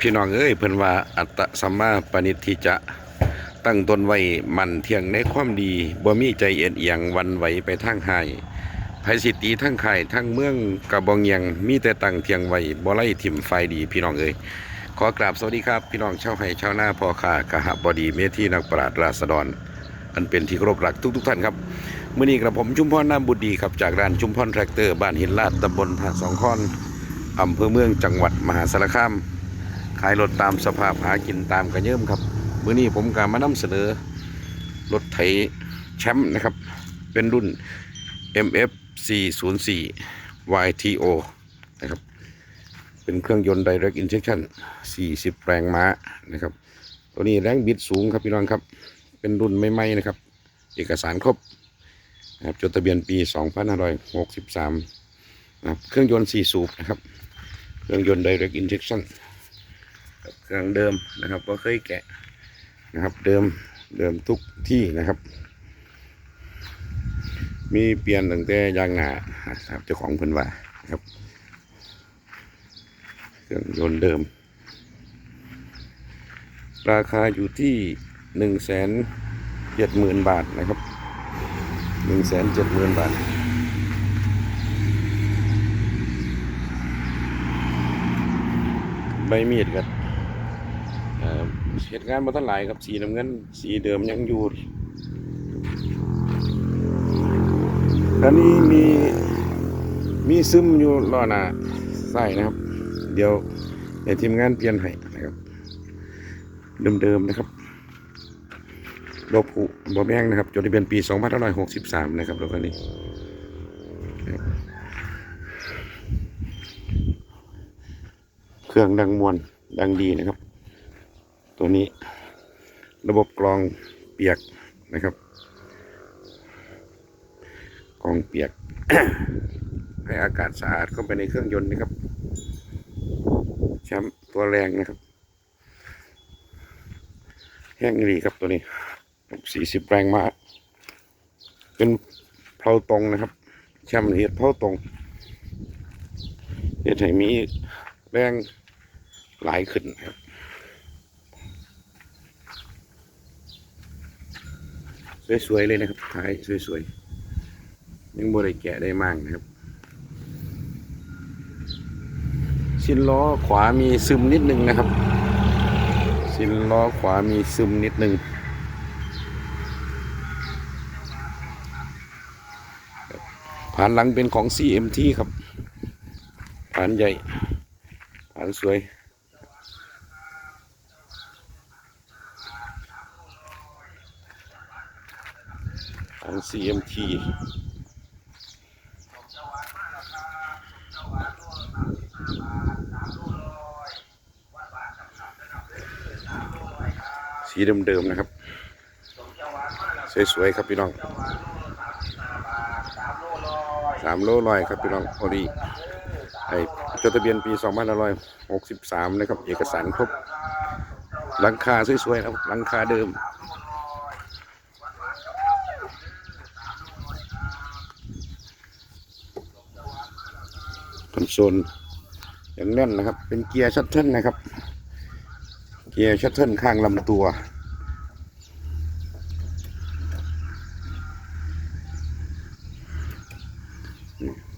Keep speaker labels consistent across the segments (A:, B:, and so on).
A: พี่น้องเอ้ยเพิ่นว่าอัตตสัมมาปณิทิจะตั้งตนไว้มันเที่ยงในความดีบ่มีใจเอียดเอียงวันไหวไปทางหายภัยสิตีทั้งไข่ทั้งเมืองกะบองเงียงมีแต่ตั้งเที่ยงไว้บ่ไล่ถิ่มไฟดีพี่น้องเอ้ยขอกราบสวัสดีครับ พี่น้องชาวไห้ชาวนาพอค้ากะหบดีเมธีนักปราชญ์ราษฎร อันเป็นที่เคารพรักทุก ๆ ท่านครับมื้อนี้กระผมชุมพรน้ำบุตรดีครับจากร้านชุมพรแทรกเตอร์บ้านหินลาดตำบลผาสองค้อนอำเภอเมืองจังหวัดมหาสารคาม ขายรถตามสภาพหากินตามกระเยิ่มครับมื้อนี้ผมการมานำเสนอรถไถแชมป์นะครับ เป็นรุ่น MF 404 YTO นะครับ เป็นเครื่องยนต์ Direct Injection 40 แรงม้านะครับ ตัวนี้แรงบิดสูงครับพี่น้องครับ เป็นรุ่นใหม่ๆนะครับ เอกสารครบนะครับจดทะเบียนปี 2563นะครับ เครื่องยนต์ 4 สูบนะครับ เครื่องยนต์ Direct Injection เครื่องเดิมนะครับก็เคยแกะนะครับ เดิมเดิมทุกที่นะครับ มีเปลี่ยนตั้งแต่ยางหนาครับเจ้าของเพิ่นว่าครับ เครื่องยนต์เดิม ราคาอยู่ที่หนึ่งแสนเจ็ดหมื่นบาทนะครับหนึ่งแสนเจ็ดหมื่นบาทใบมีดกับ เหตุงานมาตั้งหลายครับสีน้ำเงินสีเดิมยังอยู่อันนี้มีมีซึมอยู่ล้อหน้าใส่นะครับ เดี๋ยวในทีมงานเปลี่ยนให้นะครับ เดิมๆนะครับโลผูบอแมงนะครับจดทะเบียนปี2563 นะครับรถคันนี้เครื่องดังมวลดังดีนะครับ ตัวนี้ ระบบกรองเปียกนะครับกรองเปียก ให้อากาศสะอาดเข้าไปในเครื่องยนต์นะครับแชมป์ตัวแรงนะครับ แห้งดีครับตัวนี้สี่สิบแรงมากเป็นเพลาตรงนะครับแชมป์เห็ดเพลาตรงเห็ดให้มีแรงหลายขึ้นครับ สวยๆเลยนะครับท้ายสวยๆยังบริแกะได้มากนะครับ ชิ้นล้อขวามีซึมนิดนึงนะครับ ชิ้นล้อขวามีซึมนิดนึงผ่านหลังเป็นของ CMT ครับผ่านใหญ่ผ่านสวย ผ่าน CMT สีเดิมๆนะครับ สวยๆครับพี่น้องสามโลลอยครับพี่น้องพอดีไอจดทะเบียนปี2563นะครับ เอกสารครบหลังคาสวยๆนะครับหลังคาเดิม คอน โซลอย่างแน่นนะครับ เป็นเกียร์ชัตเทิลนะครับ เกียร์ชัตเทิลข้างลำตัว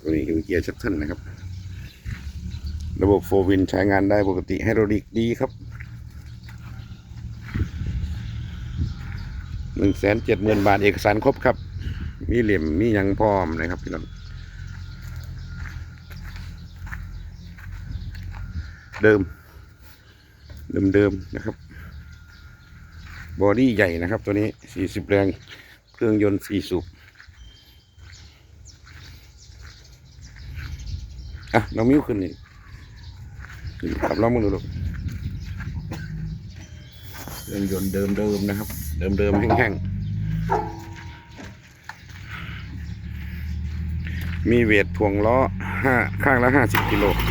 A: ตัวนี้คือเกียร์ชัตเทิลนะครับ ระบบโฟวินใช้งานได้ปกติไฮดรอลิกดีครับหนึ่งแสนเจ็ดหมื่นบาทเอกสารครบครับ มีเหลี่ยมมียังพร้อมนะครับพี่น้อง เดิม เดิมเดิมนะครับ บอดี้ใหญ่นะครับ ตัวนี้40แรง เครื่องยนต์4สูบอะน้องมิ้วขึ้นนี่งขับลองมาดูลูกเครื่องยนต์เดิมเดิมนะครับ เดิมเดิมแห้งๆมีเวทถ่วงล้อห้าข้างละ50กิโล เค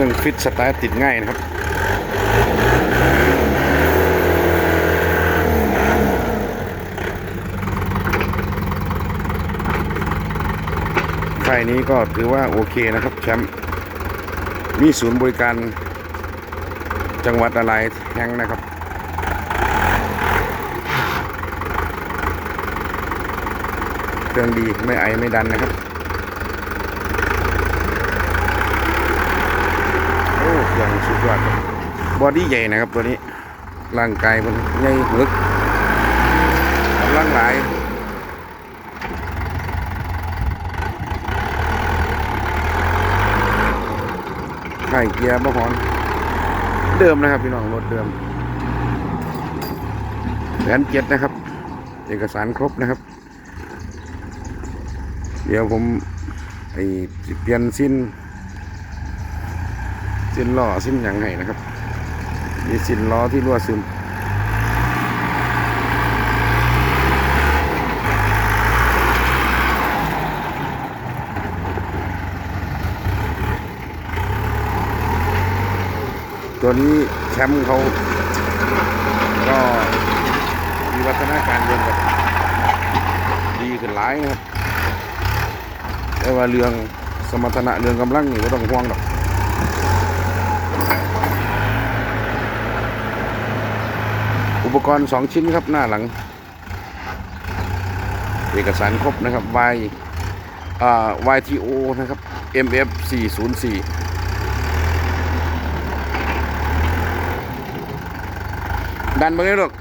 A: รื่อง ฟิตสตาร์ติดง่ายนะครับ ค่ายนี้ก็ถือว่า โอเคนะครับ แชมป์ มีศูนย์บริการจังหวัดอะไรแห่งนะครับเครื่องดีไม่ไอไม่ดันนะครับ โอ้เครื่องสุดยอดบอดี้ใหญ่นะครับตัวนี้ ร่างกายมันใหญ่หึกกำลังหลายไข่เกียร์บ่ฮอน เดิมนะครับพี่น้องรถเดิมแสนเจ็ดนะครับ เอกสารครบนะครับ เดี๋ยวผมไอ้เปลี่ยนสิ้น สิ้นล้อสิ้นหยังไงนะครับ มีสิ้นล้อที่รั่วซึมตัวนี้แชมป์เขาก็มีวัฒนาการเดินแบบดีขึ้นหลายนะครับแต่ว่าเรื่องสมรรถนะเรื่องกำลังนี่ก็ต้องห่วงหรอก อุปกรณ์ 2 ชิ้นครับหน้าหลัง เอกสารครบนะครับ Y อ่า YTO นะครับ MF 404ดันไปเลยลูก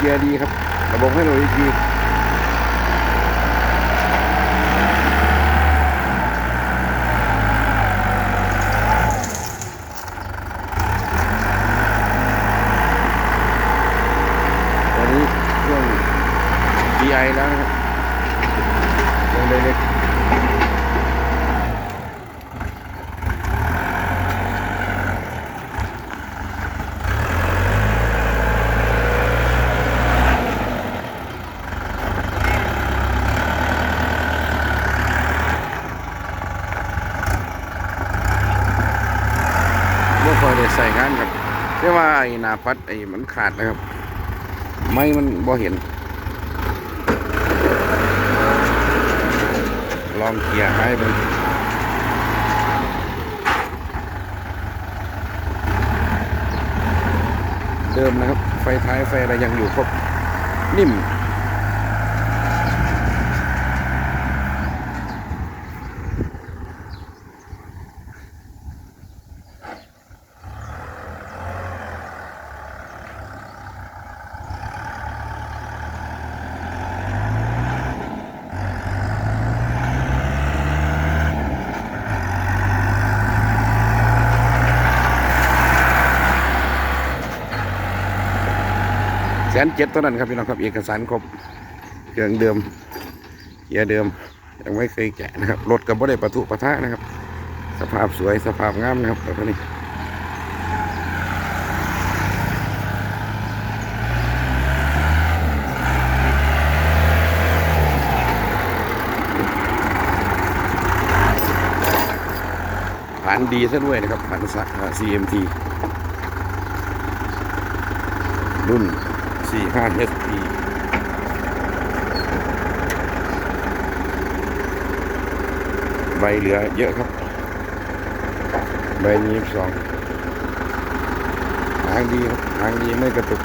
A: เค รืองเกียดีครับระบบให้หน่อยดี ตอนนี้ช่วง DI แล้วนะครับลงเล็กเมื่อคอยได้ใส่งานครับเรียกว่าไอ้ห นาปัดไอ้มันขาดนะครับ ไม่มันบ่เห็น ลองเกียร์ให้เบิ่งเดิมนะครับ ไฟท้ายไฟอะไรยังอยู่ครบนิ่ม แสนเจ็ดเท่านั้นครับพี่น้องครับเอกสารครบเครื่องเดิมเกียร์เดิมยังไม่เคยแกะนะครับรถกับบ่ได้ประทุประทะนะครับ สภาพสวยสภาพงามนะครับตัวนี้ผ่านดีซะด้วยนะครับผ่าน สัก CMT รุ่น45 SP ใบเหลือเยอะครับ ใบนี้สองหางดีครับหางดีไม่กระตุก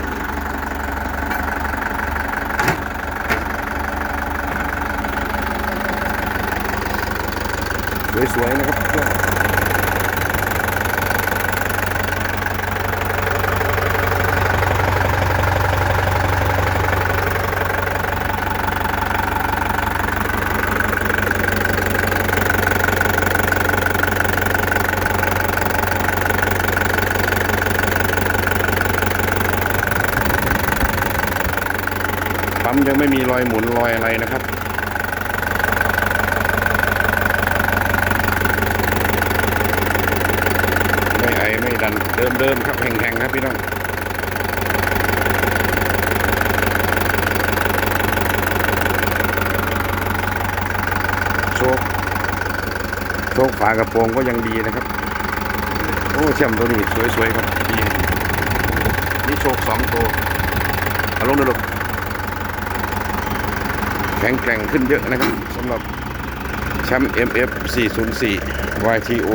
A: สวยๆนะครับ ยังไม่มีรอยหมุนรอยอะไรนะครับไม่ไอไม่ดันเดิมๆครับแข็งๆครับพี่น้องโชคโชคฝากระโปรงก็ยังดีนะครับ โอ้เชื่อมตัวนี้สวยๆครับดีนี่โชคสองตัวอาลงเดี๋ย แข็งแกร่งขึ้นเยอะนะครับสำหรับแชมป์ MF 404 YTO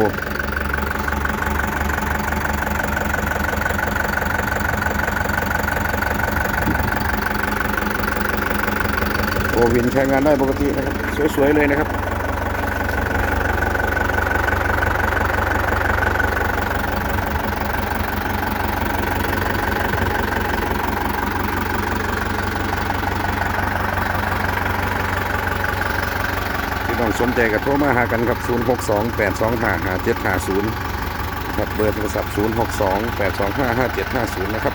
A: โอวินใช้งานได้ปกตินะครับ สวย ๆ เลยนะครับ สนใจกับโทรมาหากันครับ 0628255750ครับเบอร์โทรศัพท์ 0628255750 นะครับ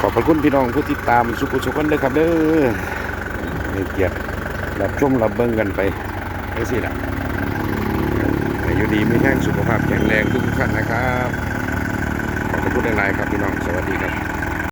A: ขอบพระคุณพี่น้องผู้ติดตามสุขุสุขันเลยครับเด้อในเกียรติรับชมรับเบิ้งกันไปไอ้สิล่ะอยูดีไม่แห้งสุขภาพแข็งแรงทุกท่านนะครับ ขอบคุณหลายๆครับพี่น้อง สวัสดีครับ